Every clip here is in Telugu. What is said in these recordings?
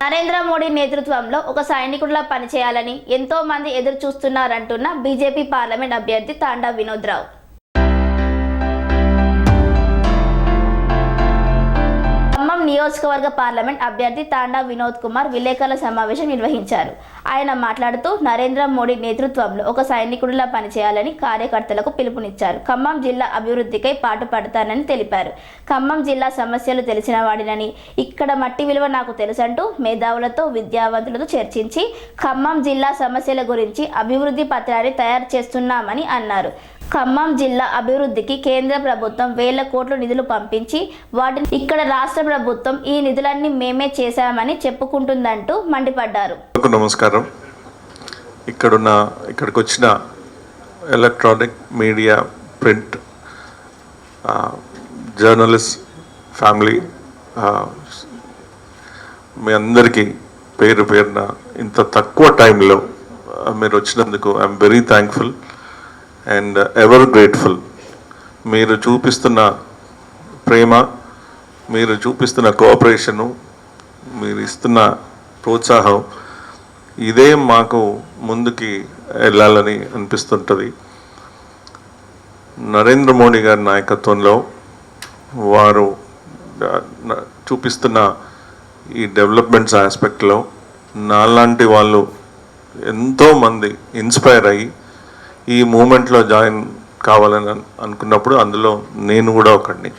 నరేంద్ర మోడీ నేతృత్వంలో ఒక సైనికుడిలా పనిచేయాలని ఎంతో మంది ఎదురు చూస్తున్నారంటున్న బీజేపీ పార్లమెంట్ అభ్యర్థి తాండా వినోద్ నియోజకవర్గ పార్లమెంట్ అభ్యర్థి తాండా వినోద్ కుమార్ విలేకరుల సమావేశం నిర్వహించారు. ఆయన మాట్లాడుతూ నరేంద్ర మోడీ నేతృత్వంలో ఒక సైనికుడిలా పనిచేయాలని కార్యకర్తలకు పిలుపునిచ్చారు. ఖమ్మం జిల్లా అభివృద్ధికై పాటుపడతానని తెలిపారు. ఖమ్మం జిల్లా సమస్యలు తెలిసిన వాడినని ఇక్కడ మట్టి విలువ నాకు తెలుసంటూ మేధావులతో విద్యావంతులతో చర్చించి ఖమ్మం జిల్లా సమస్యల గురించి అభివృద్ధి పత్రాన్ని తయారు చేస్తున్నామని అన్నారు. ఖమ్మం జిల్లా అభివృద్ధికి కేంద్ర ప్రభుత్వం వేల కోట్లు నిధులు పంపించి వాటిని ఇక్కడ రాష్ట్ర ప్రభుత్వం ఈ నిధులన్నీ మేమే చేశామని చెప్పుకుంటుందంటూ మండిపడ్డారు. నమస్కారం. ఇక్కడున్న ఇక్కడికి వచ్చిన electronic media print journalist family మీ అందరికీ పేరు పేరున ఇంత తక్కువ టైంలో మీరు వచ్చినందుకు I'm very thankful. And ever grateful. మీరు చూపిస్తున్న ప్రేమ మీరు చూపిస్తున్న కోఆపరేషను మీరు ఇస్తున్న ప్రోత్సాహం ఇదే మాకు ముందుకి వెళ్ళాలని అనిపిస్తుంటుంది. నరేంద్ర మోడీ గారి నాయకత్వంలో వారు చూపిస్తున్న ఈ డెవలప్మెంట్స్ ఆస్పెక్ట్లో నాలాంటి వాళ్ళు ఎంతోమంది ఇన్స్పైర్ అయ్యి ఈ మూమెంట్లో జాయిన్ కావాలని అనుకున్నప్పుడు అందులో నేను కూడా ఒకడిని.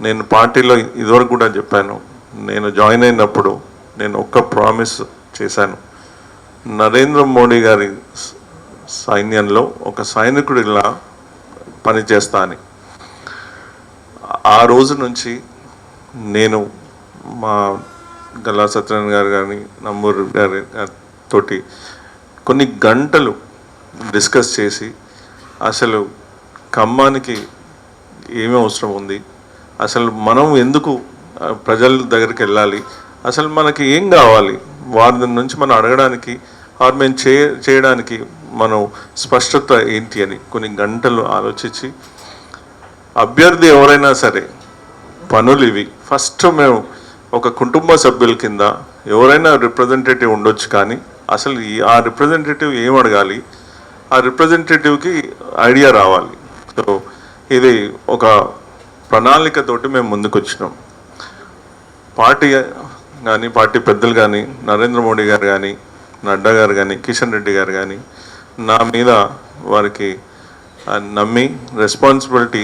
నేను పార్టీలో ఇదివరకు కూడా చెప్పాను నేను జాయిన్ అయినప్పుడు నేను ఒక్క ప్రామిస్ చేశాను. నరేంద్ర మోడీ గారి స- సైన్యంలో ఒక సైనికుడిలా పనిచేస్తా అని. ఆ రోజు నుంచి నేను మా గల్లా సత్యనారాయణ గారు కానీ నమ్మూరు గారి తోటి కొన్ని గంటలు డిస్కస్ చేసి అసలు ఖమ్మానికి ఏమి అవసరం ఉంది? అసలు మనం ఎందుకు ప్రజల దగ్గరికి వెళ్ళాలి? అసలు మనకి ఏం కావాలి? వారి నుంచి మనం అడగడానికి ఆర్ మేము చే చేయడానికి మనం స్పష్టత ఏంటి అని కొన్ని గంటలు ఆలోచించి అభ్యర్థి ఎవరైనా సరే పనులు ఇవి. ఫస్ట్ మేము ఒక కుటుంబ సభ్యుల కింద ఎవరైనా రిప్రజెంటేటివ్ ఉండొచ్చు కానీ అసలు ఈ ఆ రిప్రజెంటేటివ్ ఏం అడగాలి? ఆ రిప్రజెంటేటివ్కి ఐడియా రావాలి. సో ఇది ఒక ప్రణాళికతోటి మేము ముందుకు వచ్చినాం పార్టీ కానీ పార్టీ పెద్దలు కానీ నరేంద్ర మోడీ గారు కానీ నడ్డా గారు కానీ కిషన్ రెడ్డి గారు కానీ నా మీద వారికి నమ్మి రెస్పాన్సిబిలిటీ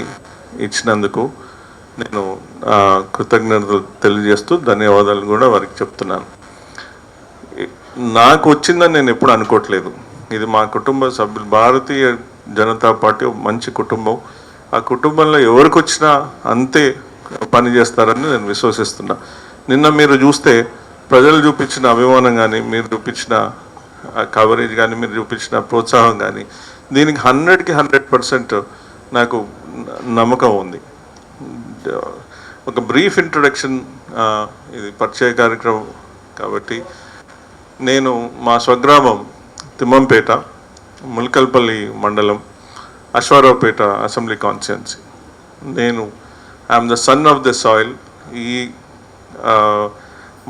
ఇచ్చినందుకు నేను ఆ, కృతజ్ఞతలు తెలియజేస్తూ ధన్యవాదాలు కూడా వారికి చెప్తున్నాను. నాకు వచ్చిందని నేను ఎప్పుడు అనుకోవట్లేదు. ఇది మా కుటుంబ సభ్యులు భారతీయ జనతా పార్టీ మంచి కుటుంబం. ఆ కుటుంబంలో ఎవరికి వచ్చినా అంతే పని చేస్తారని నేను విశ్వసిస్తున్నా. నిన్న మీరు చూస్తే ప్రజలు చూపించిన అభిమానం కానీ మీరు చూపించిన కవరేజ్ కానీ మీరు చూపించిన ప్రోత్సాహం కానీ దీనికి హండ్రెడ్కి హండ్రెడ్ పర్సెంట్ నాకు నమ్మకం ఉంది. ఒక బ్రీఫ్ ఇంట్రొడక్షన్ ఇది పరిచయ కార్యక్రమం కాబట్టి నేను మా స్వగ్రామం తిమ్మంపేట ములకల్పల్లి మండలం అశ్వారావుపేట అసెంబ్లీ కాన్స్టిట్యున్సీ. నేను I'm the son of the soil. ఈ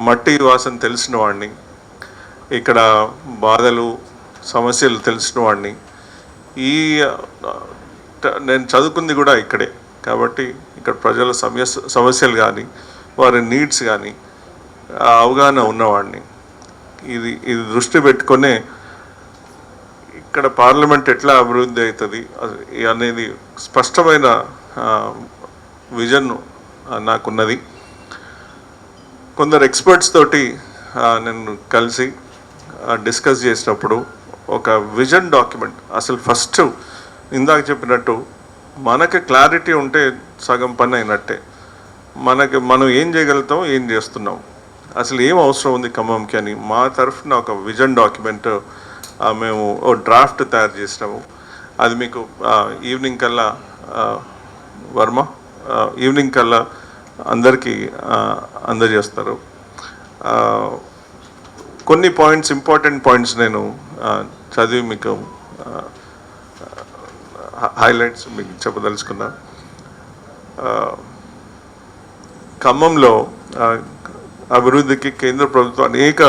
మట్టి వాసన తెలిసిన వాడిని ఇక్కడ బాధలు సమస్యలు తెలిసిన వాడిని ఈ నేను చదువుకుంది కూడా ఇక్కడే. కాబట్టి ఇక్కడ ప్రజల సమస్య సమస్యలు కానీ వారి నీడ్స్ కానీ అవగాహన ఉన్నవాడిని. ఇది ఇది దృష్టి పెట్టుకునే ఇక్కడ పార్లమెంట్ ఎట్లా అభివృద్ధి అవుతుంది? అనేది స్పష్టమైన విజన్ నాకున్నది. కొందరు ఎక్స్పర్ట్స్ తోటి నేను కలిసి డిస్కస్ చేసినప్పుడు ఒక విజన్ డాక్యుమెంట్ అసలు ఫస్ట్ ఇందాక చెప్పినట్టు మనకి క్లారిటీ ఉంటే సగం పని అయినట్టే. మనకి మనం ఏం చేయగలుగుతాం ఏం చేస్తున్నాం? అసలు ఏం అవసరం ఉంది ఖమ్మంకి అని మా తరఫున ఒక విజన్ డాక్యుమెంట్ మేము ఓ డ్రాఫ్ట్ తయారు చేసినాము. అది మీకు ఈవినింగ్ కల్లా వర్మ ఈవినింగ్ కల్లా అందరికీ అందజేస్తారు. కొన్ని పాయింట్స్ ఇంపార్టెంట్ పాయింట్స్ నేను చదివి మీకు హైలైట్స్ మీకు చెప్పదలుచుకున్నా. ఖమ్మంలో అభివృద్ధికి కేంద్ర ప్రభుత్వం అనేక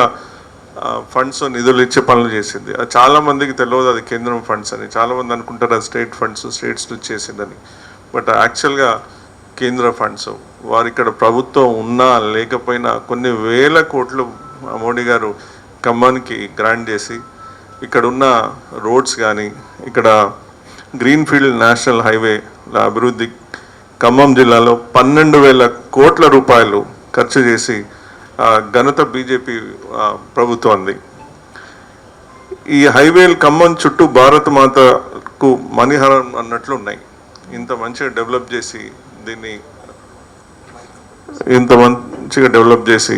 ఫండ్స్ నిధులు ఇచ్చే పనులు చేసింది. అది చాలామందికి తెలియదు అది కేంద్రం ఫండ్స్ అని. చాలామంది అనుకుంటారు అది స్టేట్ ఫండ్స్ స్టేట్స్ నుంచి చేసిందని. బట్ యాక్చువల్గా కేంద్ర ఫండ్స్ వారు ఇక్కడ ప్రభుత్వం ఉన్నా లేకపోయినా కొన్ని వేల కోట్లు మోడీ గారు ఖమ్మానికి గ్రాంట్ చేసి ఇక్కడ ఉన్న రోడ్స్ కానీ ఇక్కడ గ్రీన్ఫీల్డ్ నేషనల్ హైవేల అభివృద్ధి ఖమ్మం జిల్లాలో పన్నెండు వేల కోట్ల రూపాయలు ఖర్చు చేసి ఘనత బీజేపీ ప్రభుత్వంది ఈ హైవేలు ఖమ్మం చుట్టూ భారత మాతకు మణిహారం అన్నట్లు ఉన్నాయి. ఇంత మంచిగా డెవలప్ చేసి దీన్ని ఇంత మంచిగా డెవలప్ చేసి